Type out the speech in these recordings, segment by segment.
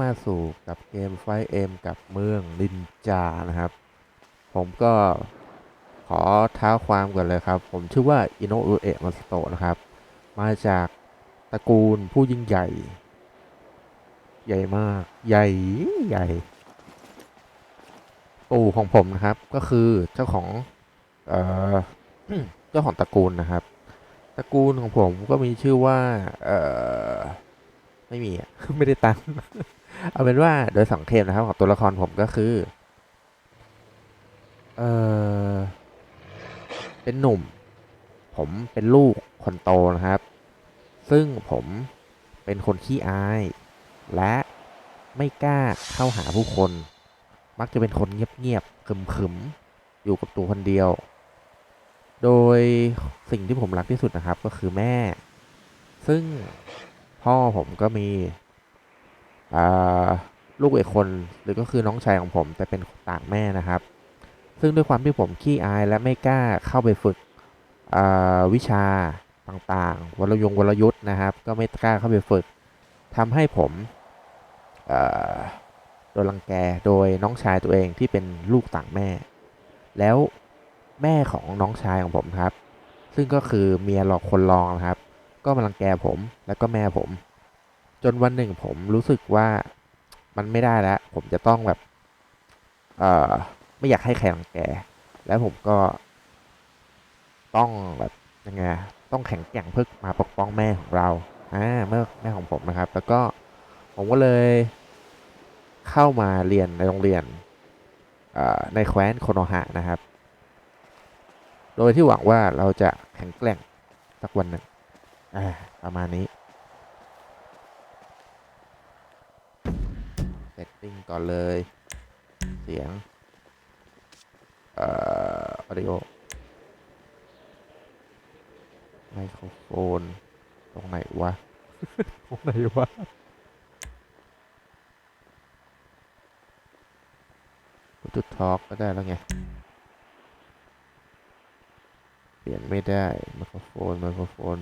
มาสู่กับเกมไฟเอ็มกับเมืองนินจานะครับ ผมก็ขอท้าความก่อนเลยครับ ผมชื่อว่าอินโนอุเอะมาสโตนะครับ มาจากตระกูลผู้ยิ่งใหญ่ ใหญ่มากใหญ่ใหญ่ปู่ของผมนะครับ ก็คือเจ้าของ เอ่อเจ้าของตระกูลนะครับ ตระกูลของผมก็มีชื่อว่า เอ่อไม่มีอะไม่ได้ตั้ง เอาเป็นว่าโดยสังเขปนะครับของตัวละครผมก็คือ เออเป็นหนุ่ม ผมเป็นลูกคนโตนะครับ ซึ่งผมเป็นคนขี้อาย และไม่กล้าเข้าหาผู้คน มักจะเป็นคนเงียบๆขึมๆอยู่กับตัวคนเดียว โดยสิ่งที่ผมรักที่สุดนะครับก็คือแม่ ซึ่งพ่อผมก็มี ลูกเอกคนหรือก็คือน้องชายของผมแต่เป็นต่างแม่นะครับ ซึ่งด้วยความที่ผมขี้อายและไม่กล้าเข้าไปฝึกวิชาต่างๆวรยงวรยุทธ์นะครับ ก็ไม่กล้าเข้าไปฝึกทำให้ผมโดนรังแกโดยน้องชายตัวเองที่เป็นลูกต่างแม่ แล้วแม่ของน้องชายของผมครับ ซึ่งก็คือเมียหลอกคนรองนะครับ ก็มารังแกผมแล้วก็แม่ผม จนวันหนึ่งผมรู้สึกว่ามันไม่ได้แล้ว ผมจะต้องแบบ เอ่อไม่อยากให้ใครรังแก แล้วผมก็ ต้องแบบยังไงต้องแข็งแกร่งเพื่อมาปกป้องแม่ของเราอ่าเมื่อแม่ของผมนะครับ แล้วก็ผมก็เลยเข้ามาเรียนในโรงเรียนในแคว้นโคโนฮะนะครับ โดยที่หวังว่าเราจะแข็งแกร่งสักวันหนึ่งประมาณนี้ เซ ตติ้งก่อนเลย เสียง เอ่อออดิโอไมโครโฟน ตรงไหนวะ ตรงไหนวะบลูทูธทอล์กก็ได้แล้วไง เปลี่ยนไม่ได้ไมโครโฟนไมโครโฟน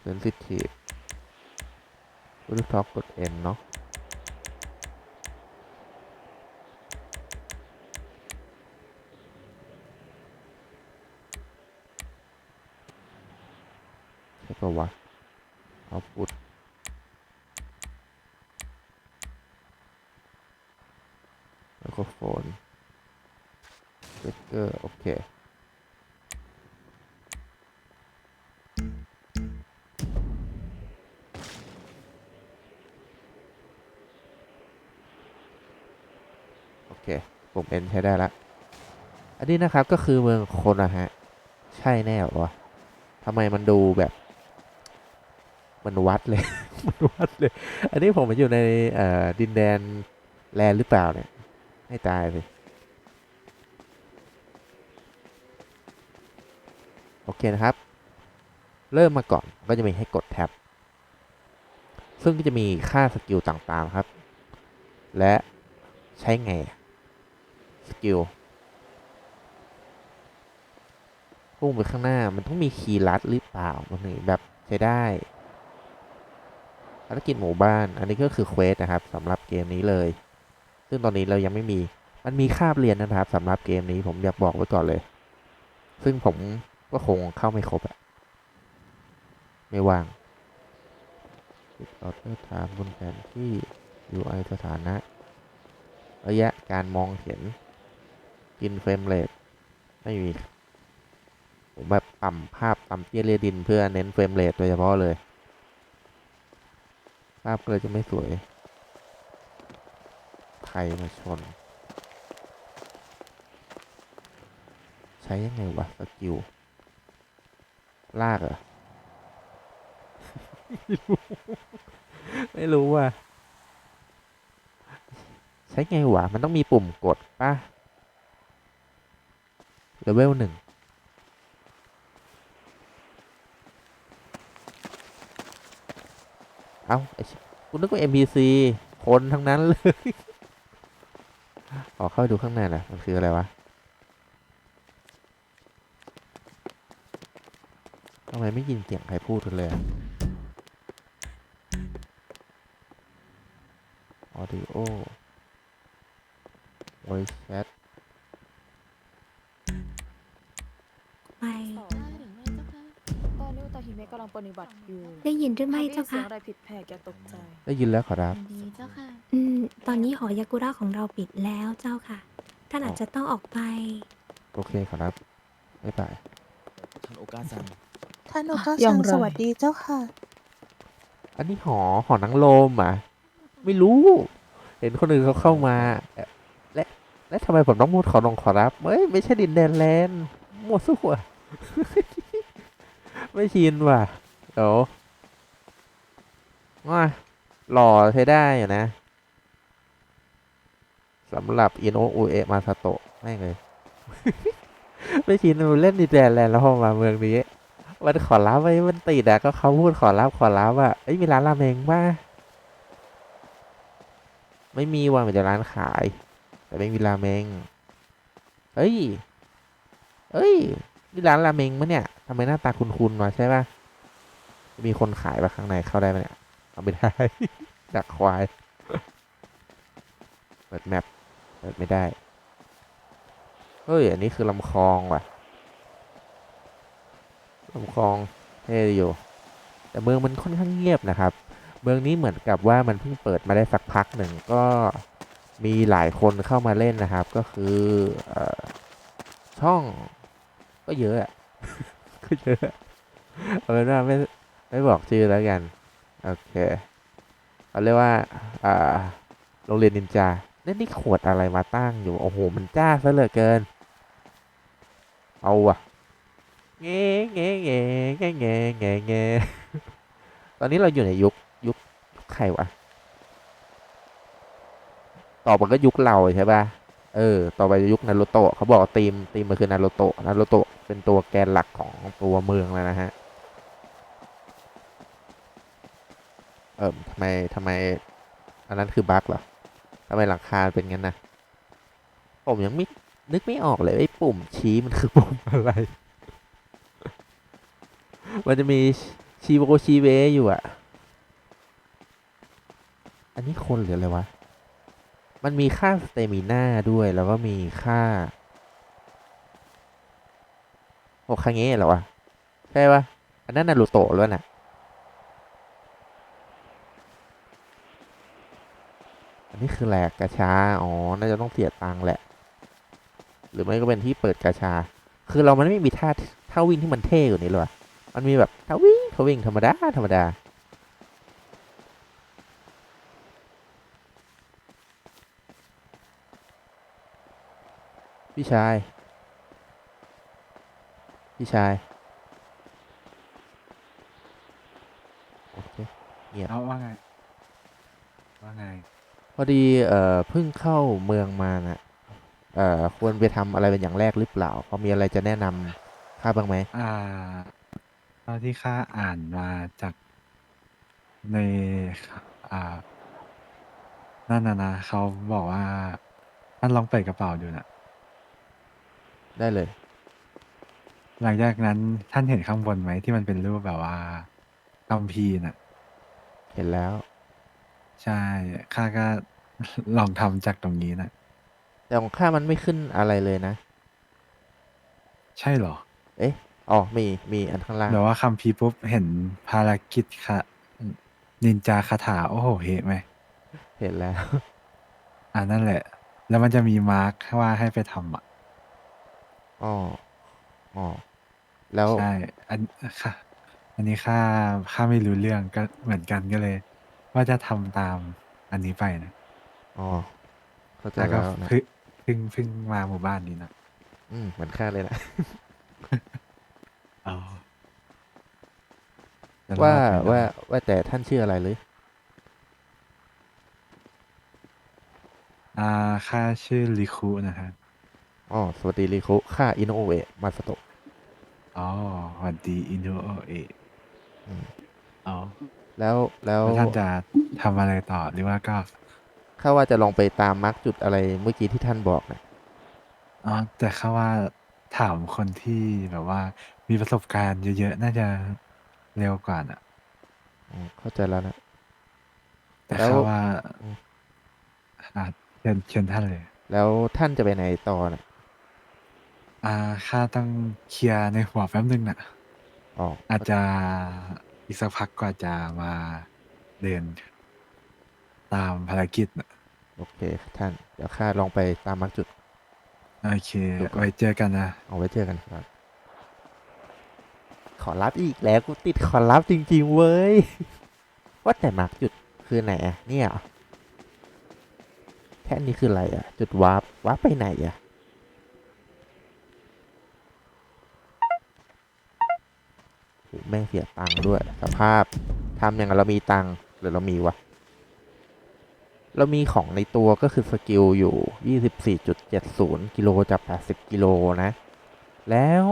เซนซิทีฟบลูทูธทอล์กกด N เนาะ ช่ปะวะเอาพุทไมโครโฟนสปีกเกอร์โอเคโอเคปุ่ม N ใช้ได้ละอันนี้นะครับก็คือเมืองคนนะฮะ ใช่แน่เหรอวะทำไมมันดูแบบ มันวัดเลย มันวัดเลย อันนี้ผมมาอยู่ในดินแดนแลนหรือเปล่าเนี่ย ให้ตายสิโอเคนะครับ เริ่มมาก่อนก็จะมีให้กดแท็บ ซึ่งก็จะมีค่าสกิลต่างๆครับ และใช้ไงสกิลพุ่งไปข้างหน้ามันต้องมีคีย์ลัดหรือเปล่ามันถึงแบบใช้ได้ารกิจหมู่บ้าน อันนี้ก็คือเควสนะครับสำหรับเกมนี้เลย ซึ่งตอนนี้เรายังไม่มี มันมีคาบเรียนนะครับสำหรับเกมนี้ผมอยากบอกไว้ก่อนเลย ซึ่งผมก็คงเข้าไม่ครบอะไม่ว่างติดออเดอร์ถามบนแผนที่ UI สถานะ ระยะการมองเห็นกินเฟรมเรทไม่มี ผมแบบต่ำภาพต่ำเตี้ยเรียดินเพื่อเน้นเฟรมเรทโดยเฉพาะเลย ภาพก็เลยจะไม่สวยใครมาชน ใช้ยังไงวะสกิล ลากเหรอไม่รู้ว่ะใช้ไงวะ มันต้องมีปุ่มกดป่ะเลเวลหนึ่ง เอ้าไอ้กูนึกว่า NPC คนทั้งนั้นเลยออกเข้าไปดูข้างในนะมันคืออะไรวะทำไมไม่ยินเสียงใครพูดกันเลยออ๋อ audio voice chat ไปตอนนี้อุ ตาหิเมะกำลังปฏิบัติอยู่ได้ยินหรือไม่หากด้เจ้ายินเสียคะงอะไรผิดแผกอย่าตกใจ ได้ยินแล้วขอรับ ดีเจ้าค่ะ อืม ตอนนี้หอยากุระของเราปิดแล้วเจ้าค่ะ ท่านอาจจะต้องออกไป โอเคขอรับไม่ไปท่านโอกาซัง ท่านโอกาอย่าซังงไร สวัสดีเจ้าค่ะ อันนี้หอหอนังลมอะไม่รู้ เห็นคนอื่นเขาเข้ามาเอ่อและและทำไมผมต้องพูดขอลงขอรับเอ้ยไม่ใช่ดินแดนแลนด์มั่วซั่ว ไม่ชินว่ะ เดี๋ยวว่าหล่อใช้ได้อยู่นะสำหรับอินโออุเอะมาซาโตะไม่งเลย ไม่ชินมันเล่นดินแดนแลนด์แล้วพอมาเมืองนี้มันขอรับไว้มันติดอะก็เขาพูดขอรับขอรับอะเอ้ยมีร้านราเมงป่ะไม่มีว่ะมีแต่ร้านขาย แต่ไม่มีราเมงเอ้ยเอ้ย นี่ร้านราเมงมะเนี่ยทำไมหน้าตาคุ้นๆวะใช่ป่ะมีคนขายปะข้างในเข้าได้ไหมเนี่ยเอาไม่ได้ ดักควาย เปิดแมปเปิดไม่ได้ เฮ้ย อันนี้คือลำคลองว่ะลำคลองเท่อยู่ แต่เมืองมันค่อนข้างเงียบนะครับ เมืองนี้เหมือนกับว่ามันเพิ่งเปิดมาได้สักพักหนึ่งก็มีหลายคนเข้ามาเล่นนะครับ ก็คืออช่อง ก็เยอะอะก็เยอะเอาเป็นว่าไม่ไม่บอกชื่อแล้วกัน โอเคเขาเรียกว่า อ่า โรงเรียนนินจาเนี่ยนี่ขวดอะไรมาตั้งอยู่ โอ้โห มันจ้าซะเหลือเกิน เอาว่ะเงี้เงี้เงี้เงี้เงี้เงี้เงตอนนี้เราอยู่ในยุคยุคยุคใครวะ ต่อไปก็ยุคเราใช่ป่ะ เออ ต่อไปยุคนารูโตะเขาบอกว่าทีมทีมมันคือนารูโตะนารูโตะ เป็นตัวแกนหลักของตัวเมืองแล้วนะฮะ เออทำไมทำไม อันนั้นคือบั๊กเหรอทำไมหลังคาเป็นงั้นนะผมยังไม่นึกไม่ออกเลยไอ้ปุ่มชี้มันคือปุ่มอะไร มันจะมีชีโบชีเวอยู่อะอันนี้คนหรืออะไรวะ มันมีค่าสเตมิน่าด้วยแล้วก็มีค่า โอคาเงะเหรอวะใช่ปะอันนั้นนารูโตะแล้วน่ะอันนี้คือแหลกกระชาอ๋อน่าจะต้องเสียตังค์แหละ หรือไม่ก็เป็นที่เปิดกระชา คือเรามันไม่มีท่าท่าวิ่งที่มันเท่กว่านี้เลยวะมันมีแบบท่าวิ่งท่าวิ่งธรรมดาธรรมดาพี่ชาย พี่ชาย โอเคเอาว่าไง ว่าไง พอดีเอ่อเพิ่งเข้าเมืองมาน่ะเอ่อควรไปทำอะไรเป็นอย่างแรกหรือเปล่าพอมีอะไรจะแนะนำข้าบ้างไหมอ่าเท่าที่ข้าอ่านมาจากในอ่านั่นนะนะเขาบอกว่าท่านลองเปิดกระเป๋าดูนะได้เลย หลังจากนั้นท่านเห็นข้างบนไหมที่มันเป็นรูปแบบว่าคัมภีร์น่ะ เห็นแล้ว ใช่ข้าก็ ลองทำจากตรงนี้นะแต่ของข้ามันไม่ขึ้นอะไรเลยนะ ใช่เหรอเอ๊ะอ๋อมีมีอันข้างล่างแบบว่าคัมภีร์ปุ๊บเห็นภารกิจค่ะนินจาคาถา โอ้โหเห็นไหมเห็นแล้ว อ่านั่นแหละ แล้วมันจะมีมาร์คว่าให้ไปทำอะ อ๋ออ๋อ แล้ว ใช่ อันค่ะ อันนี้ข้าข้าไม่รู้เรื่องก็เหมือนกันก็เลย ว่าจะทำตามอันนี้ไปนะอ๋อ เข้าใจแต่ก็แล้วนะ เพิ่งเพิ่งเพิ่งมาหมู่บ้านนี้นะอืม เหมือนข้าเลยนะอ๋อจะรอดว่าไหมนะว่า ว่าแต่ท่านชื่ออะไรหรือ อ่าข้าชื่อลิคุนะครับอ๋อ สวัสดีริคุข้าอินโนเอะมาสโตะ อ๋อสวัสดีอินโดเอะอืมอ๋อแล้วแล้วแล้วท่านจะทำอะไรต่อหรือว่าก็ข้าว่าจะลองไปตามมาร์กจุดอะไรเมื่อกี้ที่ท่านบอกนะอ๋อแต่ข้าว่าถามคนที่แบบว่า มีประสบการณ์เยอะๆน่าจะเร็วกว่าน่ะอ๋อเข้าใจแล้วนะ แต่แล้วข้าว่าอืม อ่าเชิญเชิญท่านเลย แล้วท่านจะไปไหนต่อน่ะ อ่าข้าต้องเคลียร์ในหัวแป๊บนึงน่ะ อ๋ออาจจะอีกสักพักกว่าจะมาเดินตามภารกิจน่ะ โอเคท่าน เดี๋ยวข้าลองไปตามมาร์คจุด โอเคไว้เจอกันนะ เอาไว้เจอกันครับ ขอรับอีกแล้วกูติดขอรับจริงๆเว้ย ว่าแต่มาร์กจุดคือไหนอะเนี่ยเหรอแค่นี้คืออะไรอะจุดวาร์ปวาร์ปไปไหนอะโห แม่งเสียตังค์ด้วย สภาพทำอย่างเรามีตังค์หรือเรามีวะ เรามีของในตัวก็คือสกิลอยู่ 24.70 กิโลจาก 80 กิโลนะ แล้ว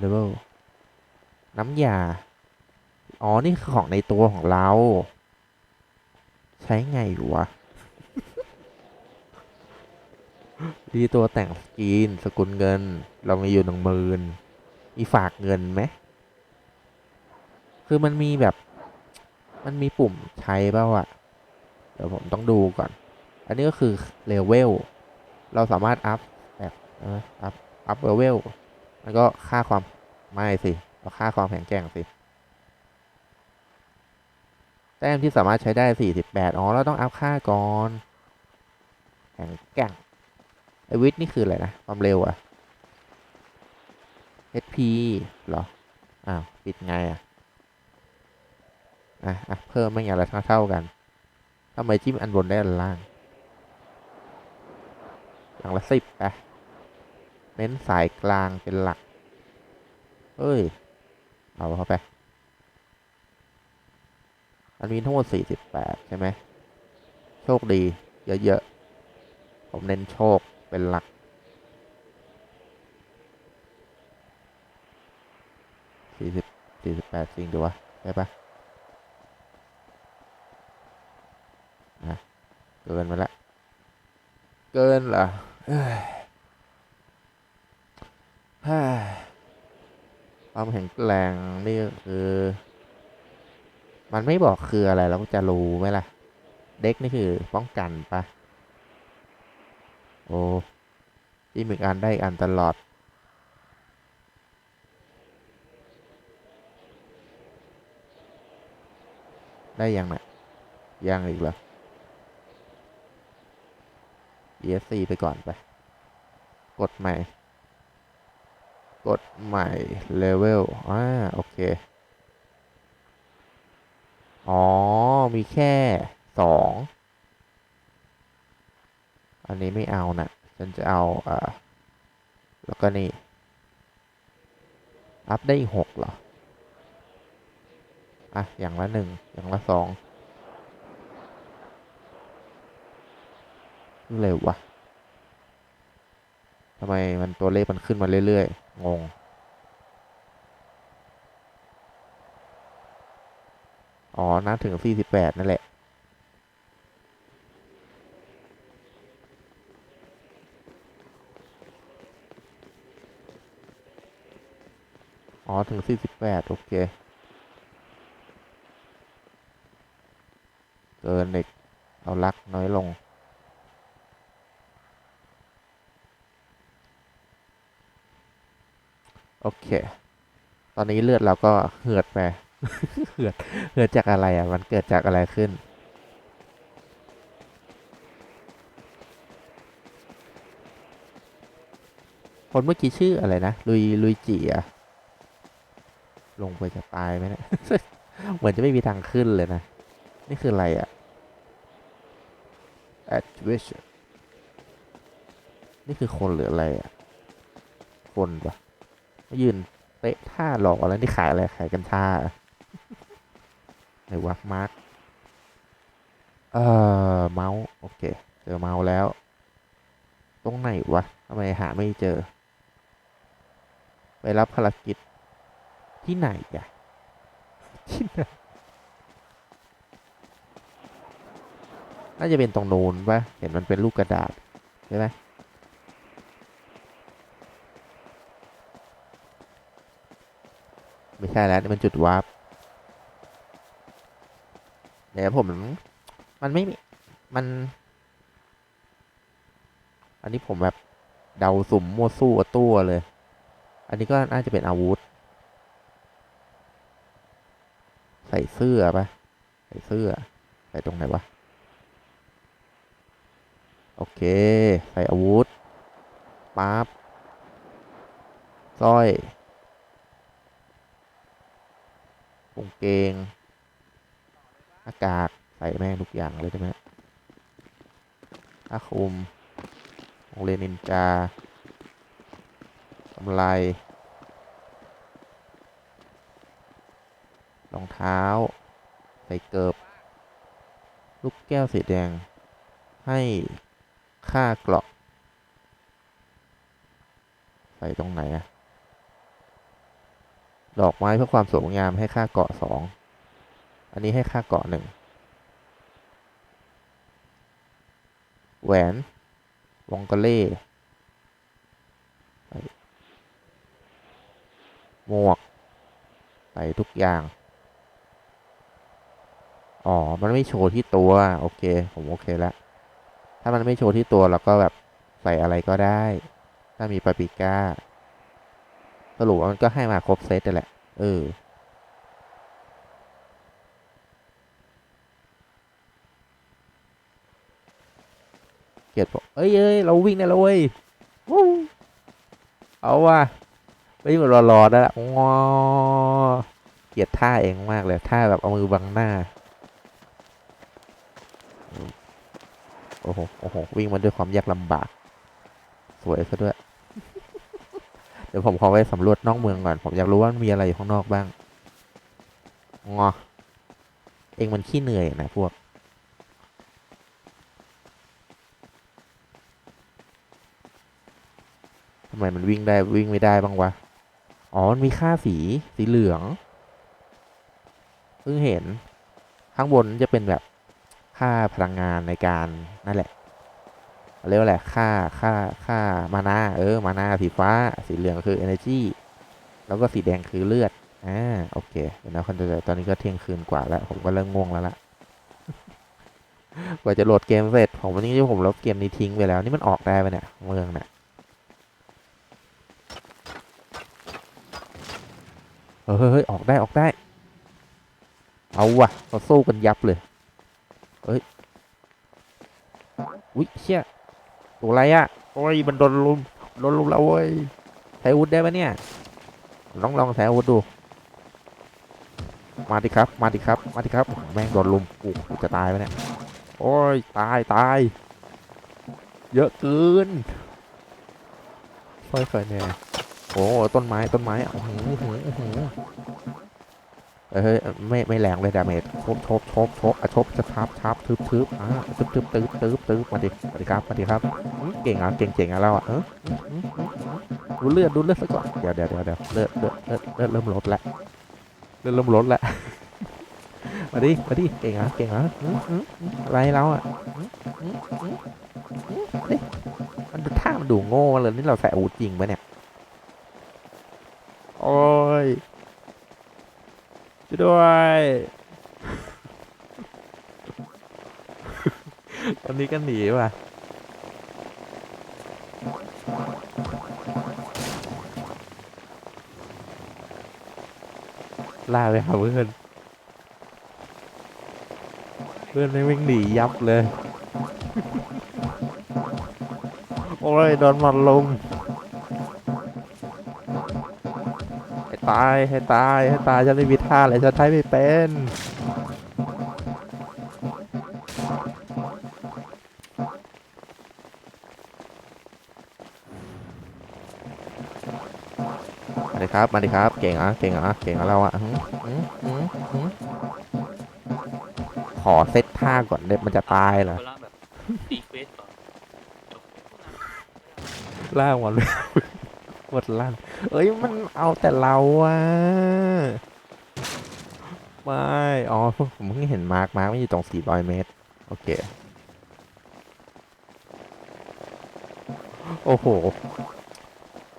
เดเบิลน้ำยา อ๋อ นี่คือของในตัวของเรา ใช้ไงวะดีตัวแต่งสกรีน สกุลเงิน เรามีอยู่หนึ่งหมื่นมีฝากเงินไหม คือมันมีแบบ มันมีปุ่มใช้เปล่าอะเดี๋ยวผมต้องดูก่อน อันนี้ก็คือเลเวล เราสามารถอัพแบบอัพ อัพเลเวล มันก็ค่าความไม่สิเราค่าความแข็งแกร่งสิแต้มที่สามารถใช้ได้ 48 อ๋อ เราต้องอัพค่าก่อน แข็งแกร่งไอวิทนี่คืออะไรนะ ความเร็วอะ HP เหรอ อ้าว ปิดไงอะ อะอะเพิ่มไม่อย่างละเท่าๆกันทำไมจิ้มอันบนได้อันล่าง อย่างละสิบไปเน้นสายกลางเป็นหลักเฮ้ย เอาเข้าไปมันมีทั้งหมด48ใช่ไหม โชคดี เยอะๆ ผมเน้นโชคเป็นหลัก40 48จริงดูวะ ได้ปะนะ เกินมาละ เกินเหรอความแข็งแกร่งนี่คือ มันไม่บอกคืออะไรเราก็จะรู้ไหมล่ะ เด็กนี่คือป้องกันปะโอ้ที่มีการได้อันตลอด ได้ยังน่ะยังอีกเหรอ ESC ไปก่อนไป กดใหม่ กดใหม่เลเวลอ่าโอเค อ๋อ มีแค่สอง อันนี้ไม่เอานะฉันจะเอาอ่าแล้วก็นี่ อัพได้อีกหกเหรอ อะ อย่างละหนึ่ง อย่างละสอง เร็ววะทำไมมันตัวเลขมันขึ้นมาเรื่อยๆ งง อ๋อนับถึง48นั่นแหละ อ๋อ ถึง48โอเค เกินเด็กเอาลักน้อยลง โอเค ตอนนี้เลือดเราก็เหือดไป เหือด เหือดจากอะไรอะ มันเกิดจากอะไรขึ้น คนเมื่อกี้ชื่ออะไรนะ ลุย ลุยจีอะลงไปจะตายไหมเนะเหมือนจะไม่มีทางขึ้นเลยนะ นี่คืออะไรอะ activation นี่คือคนหรืออะไรอะคนปะ ยืนเตะท่าหลอกอะไรนี่ขายอะไรขายกันท่าเหรอไหนวะมาร์คเอ่อเมาส์โอเค เจอเมาส์แล้ว ตรงไหนวะทำไมหาไม่เจอ ไปรับภารกิจที่ไหนอะที่ไหนน่าจะเป็นตรงนูนปะเห็นมันเป็นลูกกระดาษใช่ไหมไม่ ใช่แล้วมันจุดวาร์ปเดี๋ยวผม มันไม่มีมัน อันนี้ผมแบบเดาสุ่มมั่วสู้ตัวเลย อันนี้ก็น่าจะเป็นอาวุธ ใส่เสื้อปะใส่เสื้อ ใส่ตรงไหนวะ โอเค ใส่อาวุธปั๊บสร้อยกา งเกงหน้ากากใส่แม่งทุกอย่างเลยใช่ไหมผ้าคลุมโรงเรียนนินจากำไรรองเท้า ใส่เกิบ ลูกแก้วสีแดง ให้ค่าเกราะ ใส่ตรงไหนอะ ดอกไม้เพื่อความสวยงามให้ค่าเกาะสอง อันนี้ให้ค่าเกาะหนึ่ง แหวน วงกะเล่ใส่หมวกใส่ทุกอย่าง อ๋อ มันไม่โชว์ที่ตัว โอเค ผมโอเคแล้ว ถ้ามันไม่โชว์ที่ตัวเราก็แบบใส่อะไรก็ได้ ถ้ามีปาปิก้า สรุปมันก็ให้มาครบเซตนั่แหละ เออ เกียรติบอกเอ้ยเอ้ยเราวิ่งได้แล้วเว้ยวู้เอาว่ะไม่เหมือนรอๆแล้วล่ะงอเกียดท่าเองมากเลยท่าแบบเอามือบังหน้าโอ้โห โอ้โห วิ่งมาด้วยความยากลำบาก สวยซะด้วย เดี๋ยวผมขอไปสำรวจนอกเมืองก่อน ผมอยากรู้ว่ามีอะไรอยู่ข้างนอกบ้างงอเองมันขี้เหนื่อยนะพวก ทำไมมันวิ่งได้วิ่งไม่ได้บ้างวะ อ๋อ มันมีค่าสีสีเหลือง เพิ่งเห็น ข้างบนจะเป็นแบบค่าพลังงานในการนั่นแหละ เรียกว่าอะไรค่าค่าค่ามานาเออมานาสีฟ้า สีเหลืองคือ energy แล้วก็สีแดงคือเลือดอ่าโอเคเดี๋ยวนะคนจะตอนนี้ก็เที่ยงคืนกว่าแล้ว ผมก็เริ่มง่วงแล้วล่ะกว่าจะโหลดเกมเสร็จ ผมวันนี้ผมลบเกมนี้ทิ้งไปแล้ว นี่มันออกได้ไปเนี่ยเมืองเนี่ยเฮ้ยเฮ้ยออกได้ออกได้ เอาว่ะเราสู้กันยับเลย เฮ้ย อุ้ยเชี่ย ตัวอะไรอะโอ้ยมันโดนลุมโดนลุมแล้วเว้ยใช้อาวุธได้ปะเนี่ยลองลองใช้อาวุธดู มาดิครับ มาดิครับ มาดิครับ แม่งโดนลุมกูกูจะตายปะเนี่ยโอ้ยตายตายเยอะเกินค่อยๆเนี่ยโอ้ต้นไม้ต้นไม้โอ้โหโอ้โห โอ้โหเฮ้ยไม่ไม่แรงเลยดาเมจชบชบชบชบอะชบจะทับทับทึบทึบอะทึบทึบตึ๊บตึ๊บตึ๊บมาดิมาดิครับมาดิครับเก่งอะเก่งเจ๋งอะเราอะเออดูเลือดดูเลือดซะก่อนเดี๋ยวเดี๋ยวเดี๋ยวเดี๋ยวเลือดเลือดเลือดเลือดเริ่มลดแล้วเลือดเริ่มลดแล้วมาดิมาดิเก่งอะเก่งอะอะไรเราอะมันท่ามันดูโง่เลยนี่เราใส่อาวุธจริงปะเนี่ยโอ้ย ช่วยด้วย ตอนนี้ก็หนีว่ะ ล่าไปหาเพื่อน เพื่อนไม่วิ่งหนียับเลย โอ้ยโดนมันลุม ตายให้ตายให้ตายฉันไม่มีท่าอะไรฉันใช้ไม่เป็นมาดิครับมาดิครับ เก่งอะเก่งอะเก่งอะเราอะหืมหืมหืมหืมขอเซตท่าก่อนเด็มันจะตายเหรอเวลาแบบตีเฟสต่อจบล่างวันหมดล่าง เอ้ยมันเอาแต่เราอะไม่ อ๋อผมเพิ่งเห็นมาร์กมาร์กไม่อยู่ตรง 400 เมตร โอเค โอ้โห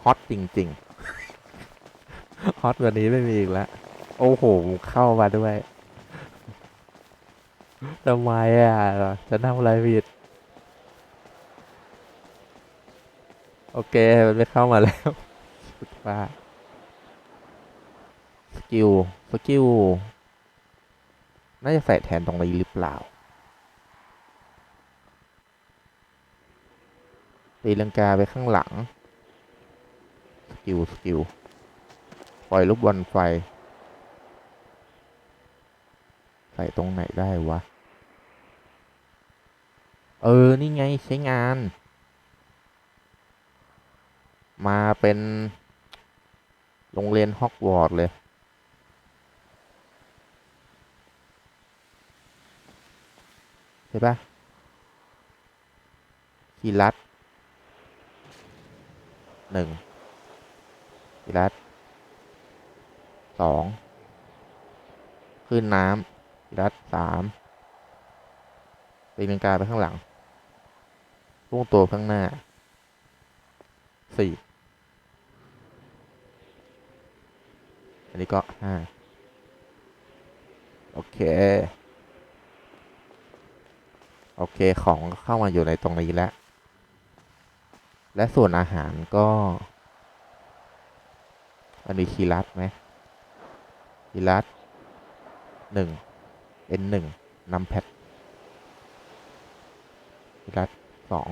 ฮอตจริง ๆ ฮอตวันนี้ไม่มีอีกแล้ว โอ้โห เข้ามาด้วยทำไมอะจะทำอะไรผิด โอเค มันไม่เข้ามาแล้ว สุดว่าสกิลสกิลน่าจะใส่แทนตรงนี้หรือเปล่า ตีลังกาไปข้างหลัง สกิล สกิล ปล่อยลูกบอลไฟ ใส่ตรงไหนได้วะ เออ นี่ไงใช้งาน มาเป็น โรงเรียนฮอกวอตส์เลยใช่ปะกีรัตหนึ่งกีรัตสองขึ้นน้ำกีรัตสามตีลังกาไปข้างหลังพุ่งตัวข้างหน้าสี่ อันนี้ก็ห้าโอเค โอเคของเข้ามาอยู่ในตรงนี้แล้ว และส่วนอาหารก็มันมีคีรัตไหมคีรัตหนึ่งเอ็นหนึ่งนัมแพดคีรัตสอง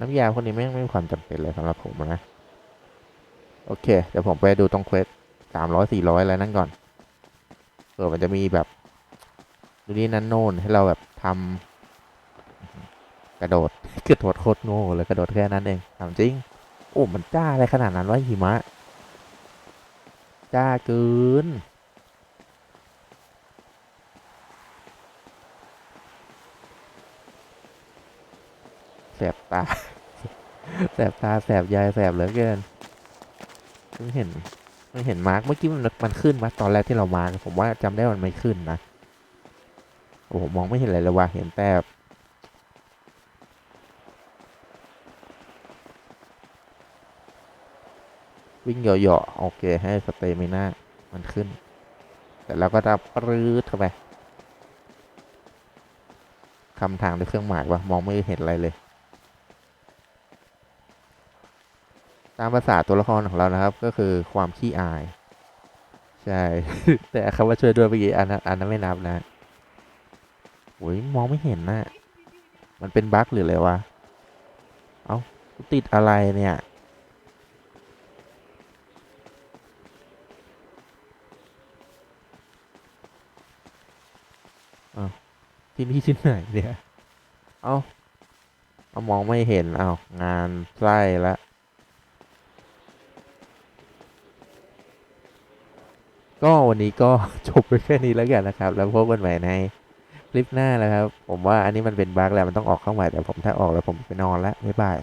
น้ำยาพวกนี้ไม่ไม่มีความจำเป็นเลยสำหรับผมนะ โอเค เดี๋ยวผมไปดูตรงเควสสามร้อยสี่ร้อยอะไรนั่นก่อนเผื่อมันจะมีแบบดูนี่นั่นโน่นให้เราแบบทำกระโดดกระโดดโคตรโง่เลยกระโดดแค่นั้นเองถามจริง โอ้ มันจ้าอะไรขนาดนั้นวะหิมะ จ้าเกิน บตา แสบตาแสบยายแสบเหลือเกินเพิ่งเห็นเพิ่งเห็นมาร์กเมื่อกี้มันมันขึ้นมาตอนแรกที่เรามาผมว่าจำได้มันไม่ขึ้นนะโอ้โหมองไม่เห็นอะไรเลยว่ะเห็นแต่วิ่งเหยาะๆโอเค ให้สเตมิน่ามันขึ้น แต่เราก็จะปรื้ดเข้าไปคำทางด้วยเครื่องหมายวะมองไม่เห็นอะไรเลย ตามภาษาตัวละครของเรานะครับ ก็คือความขี้อาย ใช่ แต่คำว่าช่วยด้วยเมื่อกี้อันนั้นอันนั้นไม่นับนะโอ้ยมองไม่เห็นนะมันเป็นบั๊กหรืออะไรวะ เอ้าติดอะไรเนี่ยเอ้าที่นี่ที่ไหนเนี่ย เอ้าเอามองไม่เห็น เอ้างานไส้ละ ก็วันนี้ก็จบไปแค่นี้แล้วกันนะครับ แล้วพบกันใหม่ในคลิปหน้านะครับ ผมว่าอันนี้มันเป็นบั๊กแล้วมันต้องออกเข้าใหม่แต่ผมถ้าออกแล้วผมไปนอนแล้วบ๊ายบาย